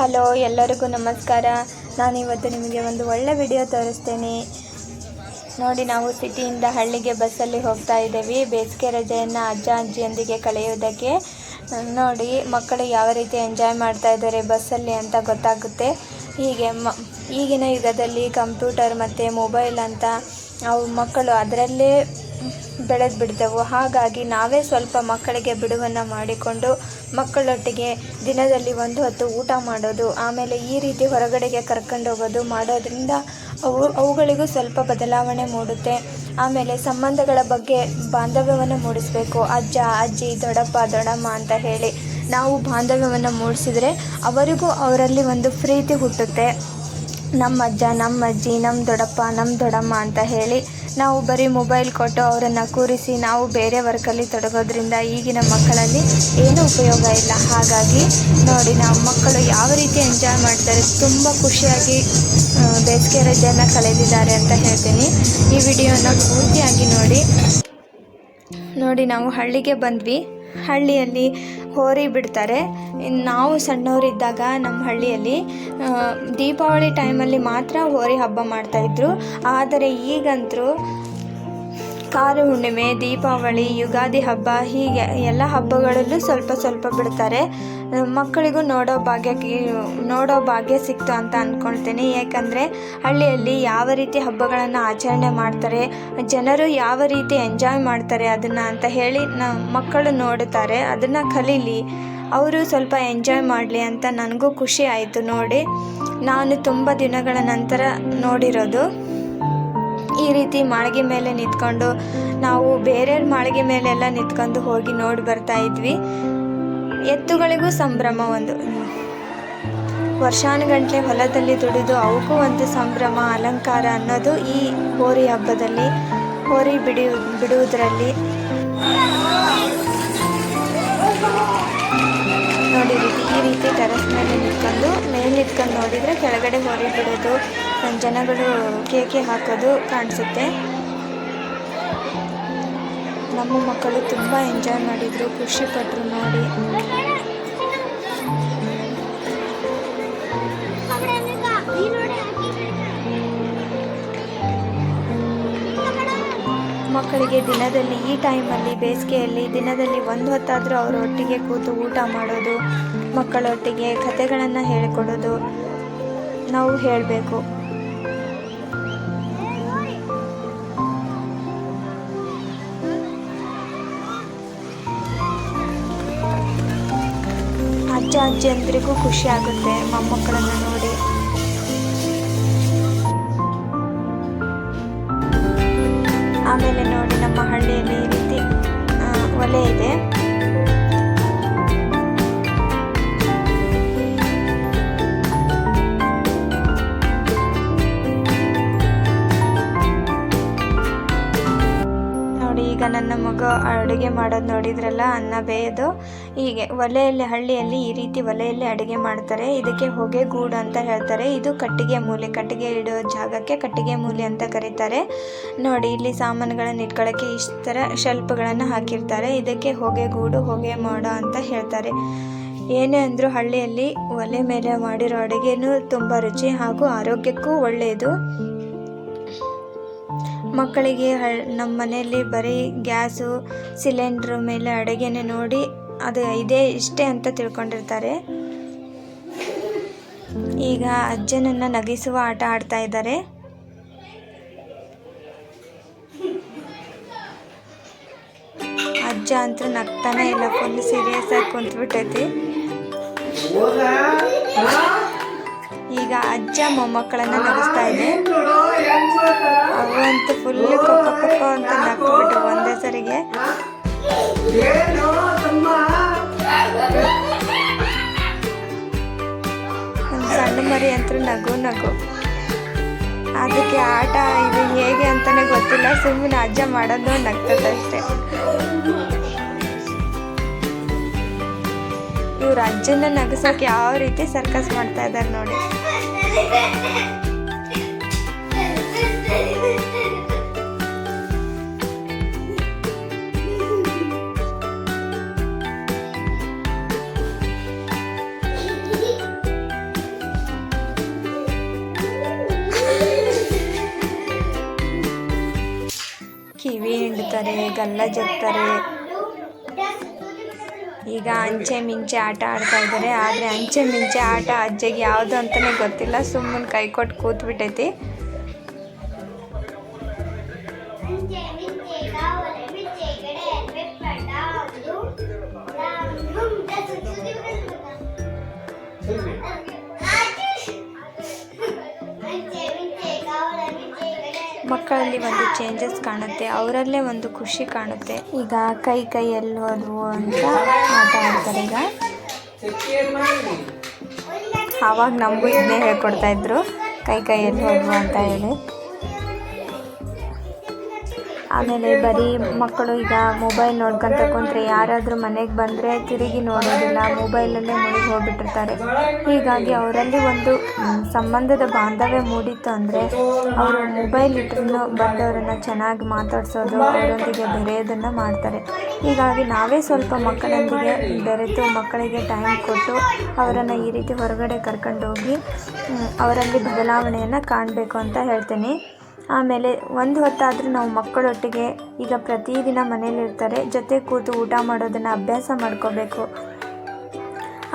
Hello, ಎಲ್ಲರಿಗೂ ನಮಸ್ಕಾರ. ನಾನು ಇವತ್ತು ನಿಮಗೆ ಒಂದು ಒಳ್ಳೆ ವಿಡಿಯೋ ತೋರಿಸ್ತೇನೆ. ನೋಡಿ, ನಾವು ಸಿಟಿಯಿಂದ ಹಳ್ಳಿಗೆ ಬಸ್ಸಲ್ಲಿ ಹೋಗ್ತಾ ಇದ್ದೀವಿ. ಬೇಸಿಗೆ ರಜೆಯನ್ನು ಅಜ್ಜ, ಅಜ್ಜಿಯೊಂದಿಗೆ ಕಳೆಯೋದಕ್ಕೆ ನೋಡಿ, ಮಕ್ಕಳು ಯಾವ ರೀತಿ ಎಂಜಾಯ್ ಮಾಡ್ತಾ ಇದ್ದಾರೆ ಬಸ್ಸಲ್ಲಿ ಅಂತ ಗೊತ್ತಾಗುತ್ತೆ. ಹೀಗೆ ಮ, ಈಗಿನ ಯುಗದಲ್ಲಿ ಕಂಪ್ಯೂಟರ್ ಮತ್ತು ಮೊಬೈಲ್ ಅಂತ ಅವು ಮಕ್ಕಳು ಅದರಲ್ಲೇ ಬೆಳೆದು ಬಿಡ್ತವೆ ಹಾಗಾಗಿ ನಾವೇ ಸ್ವಲ್ಪ ಮಕ್ಕಳಿಗೆ ಬಿಡುವನ್ನು ಮಾಡಿಕೊಂಡು ಮಕ್ಕಳೊಟ್ಟಿಗೆ ದಿನದಲ್ಲಿ ಒಂದು ಹೊತ್ತು ಊಟ ಮಾಡೋದು, ಆಮೇಲೆ ಈ ರೀತಿ ಹೊರಗಡೆಗೆ ಕರ್ಕೊಂಡು ಹೋಗೋದು ಮಾಡೋದ್ರಿಂದ ಅವು, ಅವುಗಳಿಗೂ ಸ್ವಲ್ಪ ಬದಲಾವಣೆ ಮೂಡುತ್ತೆ. ಆಮೇಲೆ ಸಂಬಂಧಗಳ ಬಗ್ಗೆ ಬಾಂಧವ್ಯವನ್ನು ಮೂಡಿಸಬೇಕು. ಅಜ್ಜ, ಅಜ್ಜಿ, ದೊಡ್ಡಪ್ಪ, ದೊಡ್ಡಮ್ಮ ಅಂತ ಹೇಳಿ ನಾವು ಬಾಂಧವ್ಯವನ್ನು ಮೂಡಿಸಿದ್ರೆ ಅವರಿಗೂ ಅವರಲ್ಲಿ ಒಂದು ಪ್ರೀತಿ ಹುಟ್ಟುತ್ತೆ. ನಮ್ಮ ಅಜ್ಜ ನಮ್ಮ ಅಜ್ಜಿ ನಮ್ಮ ದೊಡ್ಡಪ್ಪ ನಮ್ಮ ದೊಡ್ಡಮ್ಮ ಅಂತ ಹೇಳಿ ನಾವು ಬರೀ ಮೊಬೈಲ್ ಕೊಟ್ಟು ಅವರನ್ನು ಕೂರಿಸಿ ನಾವು ಬೇರೆ ವರ್ಕಲ್ಲಿ ತೊಡಗೋದ್ರಿಂದ ಈಗಿನ ಮಕ್ಕಳಲ್ಲಿ ಏನೂ ಉಪಯೋಗ ಇಲ್ಲ. ಹಾಗಾಗಿ ನೋಡಿ, ನಾವು ಮಕ್ಕಳು ಯಾವ ರೀತಿ ಎಂಜಾಯ್ ಮಾಡ್ತಾರೆ, ತುಂಬ ಖುಷಿಯಾಗಿ ಬೇಸಿಗೆ ರಜೆಯನ್ನು ಕಳೆದಿದ್ದಾರೆ ಅಂತ ಹೇಳ್ತೀನಿ. ಈ ವಿಡಿಯೋನ ಪೂರ್ತಿಯಾಗಿ ನೋಡಿ. ನೋಡಿ, ನಾವು ಹಳ್ಳಿಗೆ ಬಂದ್ವಿ. ಹಳ್ಳಿಯಲ್ಲಿ ಹೋರಿ ಬಿಡ್ತಾರೆ. ನಾವು ಸಣ್ಣವರಿದ್ದಾಗ ನಮ್ಮ ಹಳ್ಳಿಯಲ್ಲಿ ದೀಪಾವಳಿ ಟೈಮಲ್ಲಿ ಮಾತ್ರ ಹೋರಿ ಹಬ್ಬ ಮಾಡ್ತಾಯಿದ್ರು ಆದರೆ ಈಗಂತೂ ಕಾರ, ಹುಣ್ಣಿಮೆ, ದೀಪಾವಳಿ, ಯುಗಾದಿ ಹಬ್ಬ, ಹೀಗೆ ಎಲ್ಲ ಹಬ್ಬಗಳಲ್ಲೂ ಸ್ವಲ್ಪ ಸ್ವಲ್ಪ ಬಿಡ್ತಾರೆ. ಮಕ್ಕಳಿಗೂ ನೋಡೋ ಭಾಗ್ಯ ನೋಡೋ ಭಾಗ್ಯ ಸಿಕ್ತು ಅಂತ ಅಂದ್ಕೊಳ್ತೀನಿ ಯಾಕಂದರೆ ಹಳ್ಳಿಯಲ್ಲಿ ಯಾವ ರೀತಿ ಹಬ್ಬಗಳನ್ನು ಆಚರಣೆ ಮಾಡ್ತಾರೆ, ಜನರು ಯಾವ ರೀತಿ ಎಂಜಾಯ್ ಮಾಡ್ತಾರೆ ಅದನ್ನು ಅಂತ ಹೇಳಿ ನ, ಮಕ್ಕಳು ನೋಡುತ್ತಾರೆ ಅದನ್ನು ಕಲೀಲಿ, ಅವರು ಸ್ವಲ್ಪ ಎಂಜಾಯ್ ಮಾಡಲಿ ಅಂತ ನನಗೂ ಖುಷಿ ಆಯಿತು ನೋಡಿ. ನಾನು ತುಂಬ ದಿನಗಳ ನಂತರ ನೋಡಿರೋದು. ಈ ರೀತಿ ಮಾಳಿಗೆ ಮೇಲೆ ನಿಂತ್ಕೊಂಡು ನಾವು ಬೇರೆಯವ್ರ ಮಾಳಿಗೆ ಮೇಲೆಲ್ಲ ನಿಂತ್ಕೊಂಡು ಹೋಗಿ ನೋಡಿ ಬರ್ತಾ ಇದ್ವಿ. ಎತ್ತುಗಳಿಗೂ ಸಂಭ್ರಮ ಒಂದು. ವರ್ಷಾನುಗಂಟ್ಲೆ ಹೊಲದಲ್ಲಿ ದುಡಿದು ಅವಕ್ಕೂ ಒಂದು ಸಂಭ್ರಮ, ಅಲಂಕಾರ ಅನ್ನೋದು ಈ ಹೋರಿ ಹಬ್ಬದಲ್ಲಿ, ಹೋರಿ ಬಿಡಿ, ಬಿಡುವುದರಲ್ಲಿ. ನೋಡಿ, ಈ ರೀತಿ ಟೆರಸ್ ಮೇಲೆ ನಿಂತ್ಕೊಂಡು ಮೇಲೆ ನಿಂತ್ಕೊಂಡು ನೋಡಿದರೆ ಕೆಳಗಡೆ ಹೋರಿ ಬಿಡೋದು. ಜನಗಳು ಕೇಕೆ ಹಾಕೋದು ಕಾಣಿಸುತ್ತೆ. ನಮ್ಮ ಮಕ್ಕಳು ತುಂಬ ಎಂಜಾಯ್ ಮಾಡಿದರು, ಖುಷಿ ಪಟ್ಟರು ನೋಡಿ. ಮಕ್ಕಳಿಗೆ ದಿನದಲ್ಲಿ ಈ ಟೈಮಲ್ಲಿ ಬೇಸಿಗೆಯಲ್ಲಿ ದಿನದಲ್ಲಿ ಒಂದು ಹೊತ್ತಾದರೂ ಅವರೊಟ್ಟಿಗೆ ಕೂತು ಊಟ ಮಾಡೋದು, ಮಕ್ಕಳೊಟ್ಟಿಗೆ ಕಥೆಗಳನ್ನು ಹೇಳಿಕೊಡೋದು, ನಾವು ಹೇಳಬೇಕು. ಅಜ್ಜ ಅಜ್ಜಿಯಂದ್ರಿಗೂ ಖುಷಿ ಆಗುತ್ತೆ ಮೊಮ್ಮಕ್ಕಳನ್ನ ನೋಡಿ. ಅಡುಗೆ ಮಾಡೋದು ನೋಡಿದ್ರಲ್ಲ, ಅನ್ನ ಬೇಯೋದು. ಹೀಗೆ ಒಲೆಯಲ್ಲಿ, ಹಳ್ಳಿಯಲ್ಲಿ ಈ ರೀತಿ ಒಲೆಯಲ್ಲಿ ಅಡುಗೆ ಮಾಡ್ತಾರೆ. ಇದಕ್ಕೆ ಹೊಗೆ ಗೂಡು ಅಂತ ಹೇಳ್ತಾರೆ. ಇದು ಕಟ್ಟಿಗೆ ಮೂಲೆ, ಕಟ್ಟಿಗೆ ಇಡೋ ಜಾಗಕ್ಕೆ ಕಟ್ಟಿಗೆ ಮೂಲೆ ಅಂತ ಕರೀತಾರೆ. ನೋಡಿ, ಇಲ್ಲಿ ಸಾಮಾನುಗಳನ್ನು ಇಟ್ಕೊಳ್ಳೋಕ್ಕೆ ಇಷ್ಟು ಥರ ಶೆಲ್ಪ್ಗಳನ್ನು ಹಾಕಿರ್ತಾರೆ. ಇದಕ್ಕೆ ಹೊಗೆ ಗೂಡು, ಹೊಗೆ ಮಾಡೋ ಅಂತ ಹೇಳ್ತಾರೆ. ಏನೇ ಅಂದರೂ ಹಳ್ಳಿಯಲ್ಲಿ ಒಲೆ ಮೇಲೆ ಮಾಡಿರೋ ಅಡುಗೆನೂ ತುಂಬ ರುಚಿ ಹಾಗೂ ಆರೋಗ್ಯಕ್ಕೂ ಒಳ್ಳೆಯದು. ಮಕ್ಕಳಿಗೆ ನಮ್ಮ ಮನೆಯಲ್ಲಿ ಬರೀ ಗ್ಯಾಸು, ಸಿಲಿಂಡ್ರ್ ಮೇಲೆ ಅಡುಗೆನೇ ನೋಡಿ ಅದು ಇದೇ ಇಷ್ಟೇ ಅಂತ ತಿಳ್ಕೊಂಡಿರ್ತಾರೆ. ಈಗ ಅಜ್ಜನನ್ನು ನಗಿಸುವ ಆಟ ಆಡ್ತಾ ಇದ್ದಾರೆ. ಅಜ್ಜ ಅಂತೂ ನಗ್ತಾನೆ ಇಲ್ಲ ಫುಲ್ ಸೀರಿಯಸ್ ಆಗಿ ಕುಂತ್ಬಿಟ್ಟೈತಿ. ಈಗ ಅಜ್ಜ ಮೊಮ್ಮಕ್ಕಳನ್ನ ನಗಿಸ್ತಾ ಇದೆ. ಅವು ಅಂತೂ ಫುಲ್ ಕೊಕ್ಕ ಕೊಕ್ಕ ಅಂತ ನಕ್ಬಿಟ್ಟು ಒಂದೇ ಸರಿಗೆ ಒಂದು ಸಣ್ಣ ಮರಿ ಅಂತೂ ನಗು ನಗು. ಅದಕ್ಕೆ ಆಟ ಇದು ಹೇಗೆ ಅಂತಾನೆ ಗೊತ್ತಿಲ್ಲ ಸುಮ್ಮನೆ ಅಜ್ಜ ಮಾಡೋದು ನಗ್ತದಷ್ಟೇ ಇವ್ರು ಅಜ್ಜನ ನಗಸಕ್ಕೆ ಯಾವ ರೀತಿ ಸರ್ಕಸ್ ಮಾಡ್ತಾ ಇದ್ದಾರೆ ನೋಡಿ. ಕಿವಿ ಹಿಂಡ್ತಾರೆ ಗಲ್ಲ ಜಗ್ತಾರೆ ಈಗ ಅಂಚೆ ಮಿಂಚೆ ಆಟ ಆಡ್ತಾ ಇದ್ದಾರೆ. ಆದರೆ ಅಂಚೆ ಮಿಂಚೆ ಆಟ ಅಜ್ಜಿಗೆ ಯಾವುದು ಅಂತಲೇ ಗೊತ್ತಿಲ್ಲ. ಸುಮ್ಮನೆ ಕೈ ಕೊಟ್ಟು ಕೂತ್ಬಿಟ್ಟೈತಿ. ಮಕ್ಕಳಲ್ಲಿ ಒಂದು ಚೇಂಜಸ್ ಕಾಣುತ್ತೆ, ಅವರಲ್ಲೇ ಒಂದು ಖುಷಿ ಕಾಣುತ್ತೆ. ಈಗ ಕೈ ಕೈ ಎಲ್ಲಿ ಹೋದ್ವು ಅಂತ ಆಟ ಆಡ್ತಾರೆ ಈಗ. ಆವಾಗ ನಮಗೂ ಇದನ್ನೇ ಹೇಳ್ಕೊಡ್ತಾ ಇದ್ರು, ಕೈ ಕೈ ಎಲ್ಲಿ ಅಂತ ಹೇಳಿ. ಆಮೇಲೆ ಬರೀ ಮಕ್ಕಳು ಈಗ ಮೊಬೈಲ್ ನೋಡ್ಕೊಂತ ಕುಂತ್ರೆ ಯಾರಾದರೂ ಮನೆಗೆ ಬಂದರೆ ತಿರುಗಿ ನೋಡೋದಿಲ್ಲ ಮೊಬೈಲಲ್ಲೇ ಮುಳುಗಿ ಹೋಗ್ಬಿಟ್ಟಿರ್ತಾರೆ. ಹೀಗಾಗಿ ಅವರಲ್ಲಿ ಒಂದು ಸಂಬಂಧದ ಬಾಂಧವ್ಯ ಮೂಡಿತ್ತು ಅಂದರೆ ಅವರು ಮೊಬೈಲ್ ಇಟ್ರೂ ಬಂದವರನ್ನು ಚೆನ್ನಾಗಿ ಮಾತಾಡ್ಸೋದು, ಅವರೊಂದಿಗೆ ಬೆರೆಯೋದನ್ನು ಮಾಡ್ತಾರೆ. ಹೀಗಾಗಿ ನಾವೇ ಸ್ವಲ್ಪ ಮಕ್ಕಳೊಂದಿಗೆ ಬೆರೆತು, ಮಕ್ಕಳಿಗೆ ಟೈಮ್ ಕೊಟ್ಟು ಅವರನ್ನು ಈ ರೀತಿ ಹೊರಗಡೆ ಕರ್ಕೊಂಡೋಗಿ ಅವರಲ್ಲಿ ಬದಲಾವಣೆಯನ್ನು ಕಾಣಬೇಕು ಅಂತ ಹೇಳ್ತೀನಿ. ಆಮೇಲೆ ಒಂದು ಹೊತ್ತಾದರೂ ನಾವು ಮಕ್ಕಳೊಟ್ಟಿಗೆ ಈಗ ಪ್ರತಿದಿನ ಮನೇಲಿರ್ತಾರೆ, ಜೊತೆ ಕೂತು ಊಟ ಮಾಡೋದನ್ನು ಅಭ್ಯಾಸ ಮಾಡ್ಕೋಬೇಕು.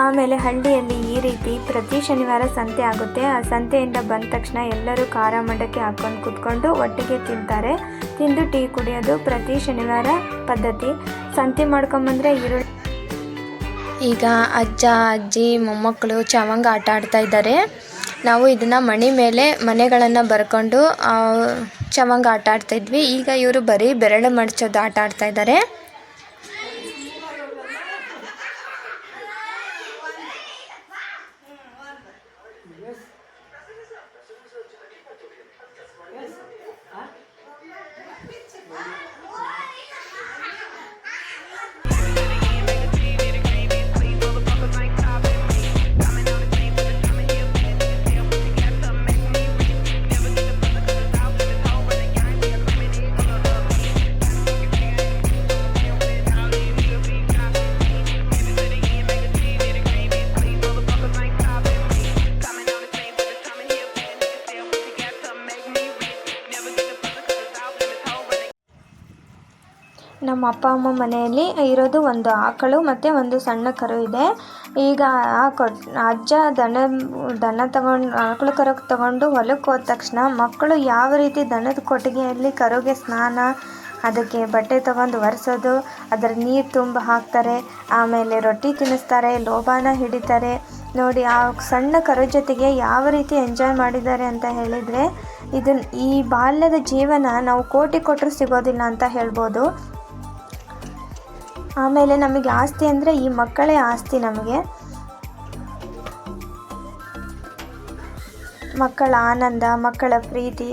ಆಮೇಲೆ ಹಳ್ಳಿಯಲ್ಲಿ ಈ ರೀತಿ ಪ್ರತಿ ಶನಿವಾರ ಸಂತೆ ಆಗುತ್ತೆ. ಆ ಸಂತೆಯಿಂದ ಬಂದ ತಕ್ಷಣ ಎಲ್ಲರೂ ಖಾರ ಮಂಡಕ್ಕೆ ಹಾಕ್ಕೊಂಡು ಕೂತ್ಕೊಂಡು ಒಟ್ಟಿಗೆ ತಿಂತಾರೆ. ತಿಂದು ಟೀ ಕುಡಿಯೋದು ಪ್ರತಿ ಶನಿವಾರ ಪದ್ಧತಿ. ಸಂತೆ ಮಾಡ್ಕೊಂಬಂದರೆ ಈರುಳ್ಳಿ. ಈಗ ಅಜ್ಜ, ಅಜ್ಜಿ, ಮೊಮ್ಮಕ್ಕಳು ಚವಂಗ ಆಟ ಆಡ್ತಾ ಇದ್ದಾರೆ. ನಾವು ಇದನ್ನು ಮಣಿ ಮೇಲೆ ಮನೆಗಳನ್ನು ಬರ್ಕೊಂಡು ಚವಂಗ ಆಟ ಆಡ್ತಾ ಇದ್ವಿ. ಈಗ ಇವರು ಬರೀ ಬೆರಳು ಮಡ್ಚೋದು ಆಟ ಆಡ್ತಾ ಇದ್ದಾರೆ ನಮ್ಮ ಅಪ್ಪ, ಅಮ್ಮ ಮನೆಯಲ್ಲಿ ಇರೋದು ಒಂದು ಆಕಳು ಮತ್ತು ಒಂದು ಸಣ್ಣ ಕರು ಇದೆ. ಈಗ ಆ ಅಜ್ಜ ದನ ದನ ತಗೊಂಡು, ಆಕಳು ಕರು ತಗೊಂಡು ಹೊಲಕ್ಕೆ ಹೋದ ತಕ್ಷಣ ಮಕ್ಕಳು ಯಾವ ರೀತಿ ದನದ ಕೊಟ್ಟಿಗೆಯಲ್ಲಿ ಕರುಗೆ ಸ್ನಾನ, ಅದಕ್ಕೆ ಬಟ್ಟೆ ತಗೊಂಡು ಒರೆಸೋದು, ಅದರ ನೀರು ತುಂಬ ಹಾಕ್ತಾರೆ, ಆಮೇಲೆ ರೊಟ್ಟಿ ತಿನ್ನಿಸ್ತಾರೆ, ಲೋಬಾನ ಹಿಡಿತಾರೆ. ನೋಡಿ, ಆ ಸಣ್ಣ ಕರು ಜೊತೆಗೆ ಯಾವ ರೀತಿ ಎಂಜಾಯ್ ಮಾಡಿದ್ದಾರೆ ಅಂತ ಹೇಳಿದರೆ ಇದನ್ನ ಈ ಬಾಲ್ಯದ ಜೀವನ ನಾವು ಕೋಟಿ ಕೊಟ್ಟರು ಸಿಗೋದಿಲ್ಲ ಅಂತ ಹೇಳ್ಬೋದು. ಆಮೇಲೆ ನಮಗೆ ಆಸ್ತಿ ಅಂದರೆ ಈ ಮಕ್ಕಳೇ ಆಸ್ತಿ ನಮಗೆ. ಮಕ್ಕಳ ಆನಂದ ಮಕ್ಕಳ ಪ್ರೀತಿ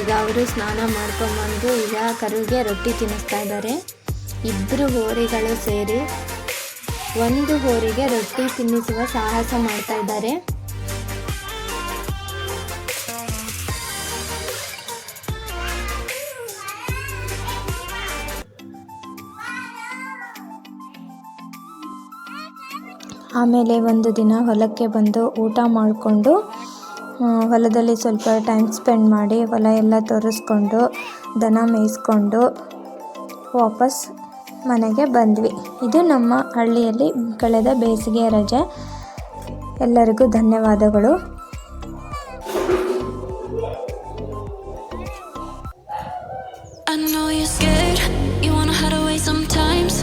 ಈಗ ಅವರು ಸ್ನಾನ ಮಾಡ್ಕೊಂಬಂದು ಈಗ ಕರುಗೆ ರೊಟ್ಟಿ ತಿನ್ನಿಸ್ತಾ ಇದ್ದಾರೆ. ಇಬ್ಬರು ಹೋರಿಗಳು ಸೇರಿ ಒಂದು ಹೋರಿಗೆ ರೊಟ್ಟಿ ತಿನ್ನಿಸುವ ಸಾಹಸ ಮಾಡ್ತಾ ಇದ್ದಾರೆ. ಆಮೇಲೆ ಒಂದು ದಿನ ಹೊಲಕ್ಕೆ ಬಂದು ಊಟ ಮಾಡಿಕೊಂಡು ಹೊಲದಲ್ಲಿ ಸ್ವಲ್ಪ ಟೈಮ್ ಸ್ಪೆಂಡ್ ಮಾಡಿ ಹೊಲ ಎಲ್ಲ ತೋರಿಸ್ಕೊಂಡು ದನ ಮೇಯಿಸ್ಕೊಂಡು ವಾಪಸ್ ಮನೆಗೆ ಬಂದ್ವಿ. ಇದು ನಮ್ಮ ಹಳ್ಳಿಯಲ್ಲಿ ಕಳೆದ ಬೇಸಿಗೆ ರಜೆ. ಎಲ್ಲರಿಗೂ ಧನ್ಯವಾದಗಳು. I know you're scared, you wanna hide away sometimes.